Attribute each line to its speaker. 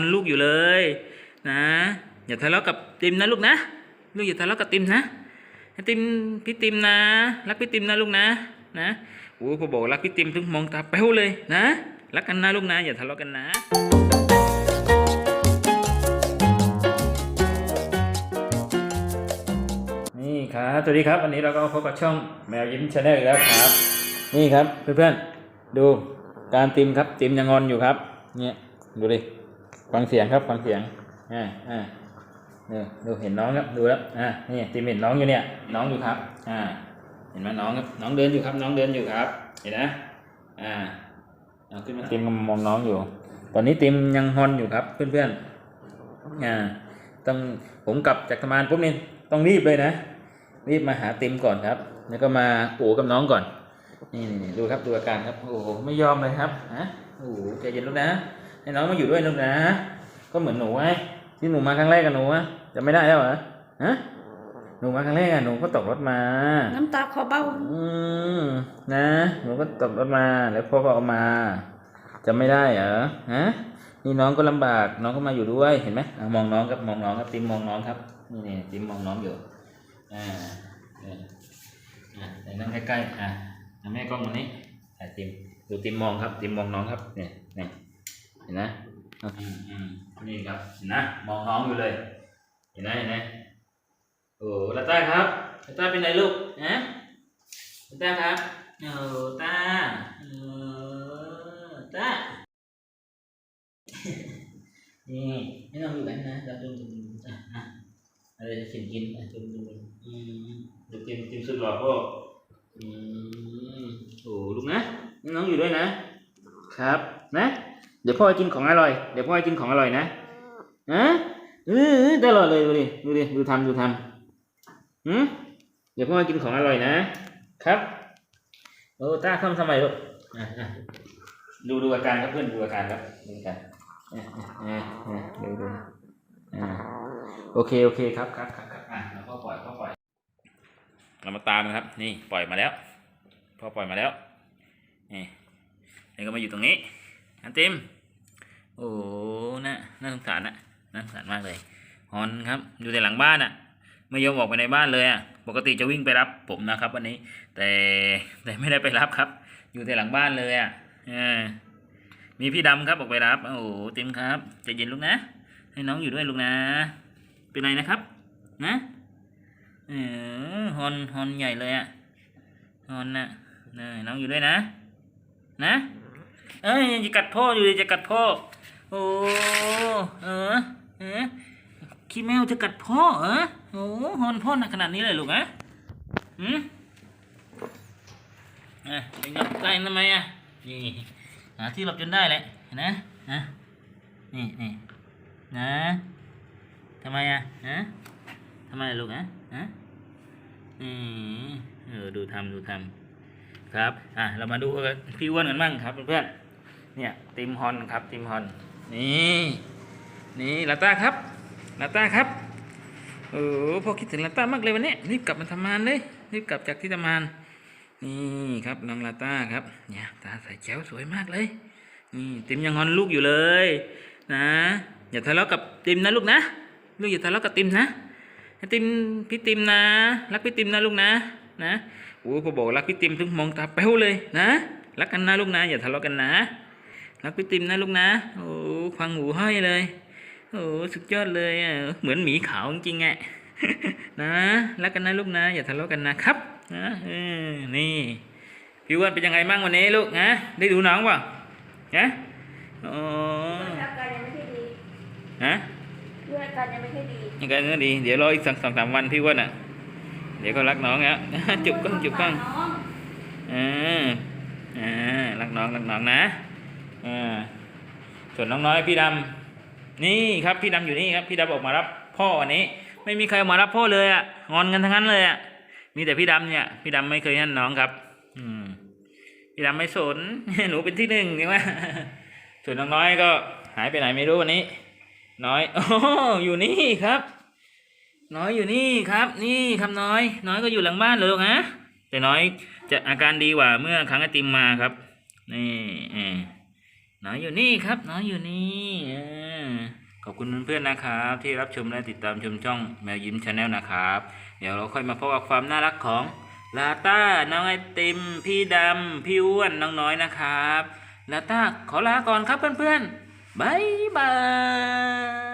Speaker 1: อนลูกอยู่เลยนะ อย่าทะเลาะกับติมนะลูกนะ ลูกอย่าทะเลาะกับติมนะให้ติมพี่ติมนะ รักพี่ติมนะลูกนะนะโอ้พอบอกรักพี่ติมถึงมองตาแป้วเลยนะรักกันนะลูกนะอย่าทะเลาะกันนะนี่ครับสวัสดีครับวันนี้เราก็พบกับช่องแมวยิ้มชาแนลอีกแล้วครับ นี่ครับเพื่อนๆดูการติมครับติมยังงอนอยู่ครับเนี่ยดูดิ ฟังเสียงครับฟังเสียงอ่าอ่าเนี่ยดูเห็นน้องครับดูแล้วอ่านี่ติมเห็นน้องอยู่เนี่ยน้องอยู่ครับอ่าเห็นไหมน้องครับน้องเดินอยู่ครับ น้องเดินอยู่ครับ เห็นนะอ่าเอาขึ้นมาติมกำลังมองน้องอยู่ ตอนนี้ติมยังฮอนอยู่ครับ เพื่อนๆอ่าต้องผมกลับจากทำงานปุ๊บนี่ต้องรีบเลยนะรีบมาหาติมก่อนครับ แล้วก็มาโอ้กับน้องก่อนนี่นี่นี่ดูครับดูอาการครับโอ้โหไม่ยอมเลยครับฮะโอ้โหใจเย็นลูกนะ ให้น้องมาอยู่ด้วยลูกนะ ก็เหมือนหนูไงที่หนูมาครั้งแรกกับหนูอะจะไม่ได้แล้วเหรอฮะหนูมาครั้งแรกอะหนูก็ตกรถมา
Speaker 2: น้ำตาคอเบ้า
Speaker 1: อืมนะหนูก็ตกรถมาแล้วพ่อก็เอามาจะไม่ได้เหรอฮะนี่น้องก็ลำบากน้องก็มาอยู่ด้วยเห็นไหมอะมองน้องครับมองน้องครับติมมองน้องครับนี่นี่ติมมองน้องอยู่อ่าเนี่ยอ่าเดี๋ยวนั่งใกล้ๆอ่าแม่กล้องตรงนี้ถ่ายติมดูติมมองครับติมมองน้องครับเนี่ยเนี่ยเห็นนะอืมอืมนี่ครับเห็นนะมองน้องอยู่เลย เห็นไหมเห็นไหมโอ้ลาต้าครับลาต้าเป็นไงลูกฮะลาต้าครับโอ้ต้าโอ้ต้านี่ให้น้องอยู่กันนะเราจุ่มจุ่มอะอะอะไรจะกินกินอะจุ่มจุ่มอืมดูกินกินสุดหล่อพ่ออืมโอ้ลูกนะให้น้องอยู่ด้วยนะ ครับนะ เดี๋ยวพ่อให้กินของอร่อย เดี๋ยวพ่อให้กินของอร่อยนะฮะเออตลอดเลยดูดิ ดูดิ ดูทำดูทำหืมเดี๋ยวพ่อให้กินของอร่อยนะ ครับ โอ้ตาทำทำไมลูกอะดูดูอาการครับเพื่อนดูอาการครับดูอาการอะอ่อะอะดูดูโอเคโอเคครับครับครับครับอะเราก็ปล่อยก็ปล่อย เรามาตามกันครับ นี่ปล่อยมาแล้ว พ่อปล่อยมาแล้ว นี่นี่ก็มาอยู่ตรงนี้อันติม โอ้น่าน่าสงสารนะน่าสงสารมากเลยฮอนครับ อยู่แต่หลังบ้านอะ ไม่ยอมออกไปในบ้านเลยอะ ปกติจะวิ่งไปรับผมนะครับ วันนี้ แต่แต่ไม่ได้ไปรับครับ อยู่แต่หลังบ้านเลยอะมีพี่ดำครับออกไปรับ โอ้โหติมครับใจเย็นลูกนะ ให้น้องอยู่ด้วยลูกนะ เป็นไรนะครับ นะเออฮอนฮอนใหญ่เลยอะฮอนน่ะนี่น้องอยู่ด้วยนะ นะ เอ้ยจะกัดพ่ออยู่เลยจะกัดพ่อ โอ้เออเออขี้แมวจะกัดพ่อเหรอโอ้ฮอนพ่อหนักขนาดนี้เลยลูกฮะหืมอะไปงับใกล้ทำไมอะนี่หาที่หลบจนได้แหละนะนะนี่นี่นะทำไมอะฮะทำไมลูกฮะฮะอืมเออดูทำดูทำครับอะเรามาดูพี่อ้วนกันบ้างครับเพื่อนๆเนี่ยติมฮอนครับติมฮอน นี่นี่ลาต้าครับลาต้าครับเออพอคิดถึงลาต้ามากเลยวันนี้รีบกลับมาทำงานเลยรีบกลับจากที่ทำงานนี่ครับน้องลาต้าครับเนี่ยตาใส่แจ๋วสวยมากเลย นี่ติมยังงอนลูกอยู่เลย นะอย่าทะเลาะกับติมนะลูกนะลูกอย่าทะเลาะกับติมนะให้ติมพี่ติมนะ รักพี่ติมนะลูกนะนะโอ้พอบอกรักพี่ติมถึงมองตาแป้วเลยนะรักกันนะลูกนะอย่าทะเลาะกันนะ รักพี่ติมนะลูกนะ โอ้ฟังหูห้อยเลย โอ้สุดยอดเลยอะเหมือนหมีขาวจริงๆอะนะรักกันนะลูกนะ อย่าทะเลาะกันนะครับนะเออนี่พี่อ้วนเป็นยังไงบ้างวันนี้ลูกนะได้ดูหน้องเปล่านะโอ้
Speaker 2: อาการยังไม่ค่อยดี
Speaker 1: ฮะ
Speaker 2: เพื่ออาการยังไม่ค่อยดี
Speaker 1: ยังไงก็ดี เดี๋ยวรออีกสองสองสามวันพี่อ้วนอะ เดี๋ยวก็รักน้องแล้วจุบก้องจุบก้อง
Speaker 2: น้อง
Speaker 1: อ่าอ่ารักน้องรักน้องนะ อ่าส่วนน้องน้อยพี่ดำนี่ครับพี่ดำอยู่นี่ครับพี่ดำออกมารับพ่อวันนี้ ไม่มีใครออกมารับพ่อเลยอะงอนกันทั้งนั้นเลยอะมีแต่พี่ดำเนี่ยพี่ดำไม่เคยให้น้องครับ อืมพี่ดำไม่สนหนูเป็นที่หนึ่งใช่ไหมส่วนน้องน้อยก็หายไปไหนไม่รู้วันนี้ น้อยโอ้อยู่นี่ครับ น้อยอยู่นี่ครับ นี่ครับน้อย น้อยก็อยู่หลังบ้านเลยลูกฮะแต่น้อยจะอาการดีกว่าเมื่อครั้งไอติมมาครับ นี่ น้อยอยู่นี่ครับน้อยอยู่นี่ขอบคุณเพื่อนๆนะครับ ที่รับชมและติดตามชมช่องแมวยิ้มชาแนลนะครับ เดี๋ยวเราค่อยมาพบกับความน่ารักของลาต้าน้องไอติม พี่ดำพี่อ้วนน้องน้อยนะครับลาต้าขอลาก่อนครับเพื่อนๆบายบาย